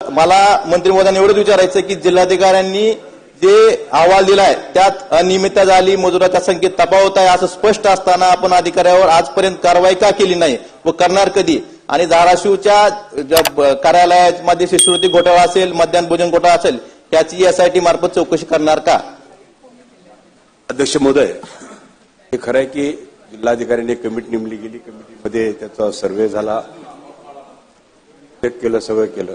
मला मंत्री महोदयांना एवढंच विचारायचं की जिल्हाधिकाऱ्यांनी जे अहवाल दिलाय त्यात अनियमितता झाली मजुराच्या संख्येत तपावत आहे असं स्पष्ट असताना आपण अधिकाऱ्यावर आजपर्यंत कारवाई का केली नाही व करणार कधी? आणि धाराशिवच्या ज्या कार्यालयामध्ये शिष्यवृत्ती घोटाळा असेल मध्यान्ह भोजन घोटाळा असेल याची एसआयटी मार्फत चौकशी करणार का? अध्यक्ष महोदय हे खरं आहे की जिल्हाधिकाऱ्यांनी कमिटी नेमली गेली कमिटीमध्ये त्याचा सर्व्हे झाला चेक केलं सगळं केलं.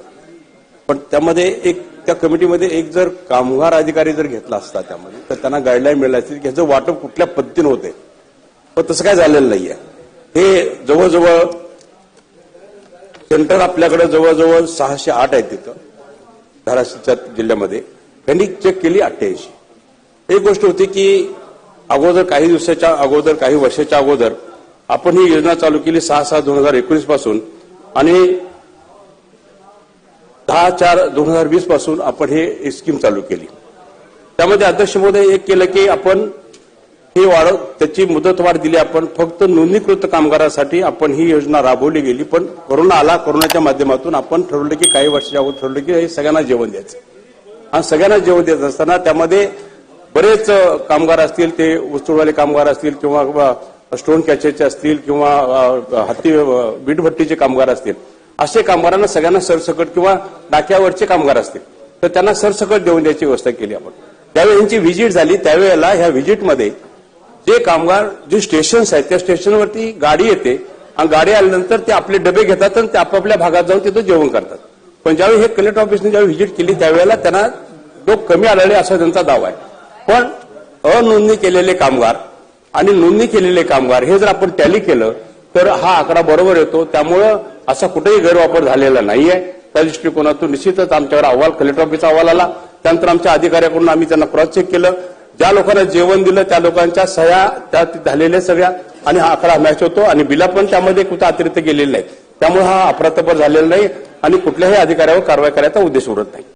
पण त्यामध्ये एक त्या कमिटीमध्ये एक जर कामगार अधिकारी जर घेतला असता त्यामध्ये तर त्यांना गाईडलाईन मिळाली असतील की ह्याचं वाटप कुठल्या पद्धतीनं होते पण तसं काय झालेलं नाहीये. हे जवळजवळ सेंटर आपल्याकडे जवळजवळ सहाशे आठ आहेत तिथं धाराशिवच्या जिल्ह्यामध्ये. त्यांनी चेक केली अठ्ठ्याऐंशी. एक गोष्ट होती की अगोदर काही दिवसाच्या अगोदर काही वर्षाच्या अगोदर आपण ही योजना चालू केली सहा सहा दोन हजार एकोणीसपासून. आणि दहा चार दोन हजार वीसपासून आपण हे स्कीम चालू केली. त्यामध्ये अध्यक्ष महोदय एक केलं की आपण ही वाढ त्याची मुदतवाढ दिली आपण फक्त नोंदणीकृत कामगारासाठी आपण ही योजना राबवली गेली पण कोरोना आला कोरोनाच्या माध्यमातून आपण ठरवलं की काही वर्षाच्या अगोदर ठरवलं की हे सगळ्यांना जेवण द्यायचं. आणि सगळ्यांना जेवण देत असताना त्यामध्ये बरेच कामगार असतील ते उस्तुडवाले कामगार असतील किंवा स्टोन कॅचेचे असतील किंवा हत्ती वीटभट्टीचे कामगार असतील. असे कामगारांना सगळ्यांना सरसकट किंवा डाक्यावरचे कामगार असतील. तर त्यांना सरसकट देऊन द्यायची व्यवस्था केली आपण. त्यावेळी यांची व्हिजिट झाली त्यावेळेला ह्या व्हिजिटमध्ये जे कामगार जे स्टेशन्स आहेत त्या स्टेशनवरती गाडी येते. आणि गाडी आल्यानंतर ते आपले डबे घेतात आणि ते आपापल्या भागात जाऊन तिथं जेवण करतात. पण ज्यावेळी हे कलेक्टर ऑफिसने ज्यावेळी व्हिजिट केली त्यावेळेला त्यांना लोक कमी आढळले असा त्यांचा दावा आहे. पण अनोंदणी केलेले कामगार आणि नोंदणी केलेले कामगार हे जर आपण टॅली केलं तर हा आकडा बरोबर येतो. त्यामुळं असा कुठेही गैरवापर झालेला नाहीये. त्या दृष्टिकोनातून निश्चितच आमच्यावर अहवाल कलेक्टर ऑफिसचा अहवाल आला. त्यानंतर आमच्या अधिकाऱ्याकडून आम्ही त्यांना क्रॉस चेक केलं. ज्या लोकांना जेवण दिलं त्या लोकांच्या सह्या त्यात झालेल्या सगळ्या आणि हा आकडा मॅच होतो आणि बिला पण त्यामध्ये कुठं अतिरिक्त गेलेले नाही त्यामुळे हा अपरातपर झालेला नाही आणि कुठल्याही अधिकाऱ्यावर कारवाई करायचा उद्देश उरत नाही.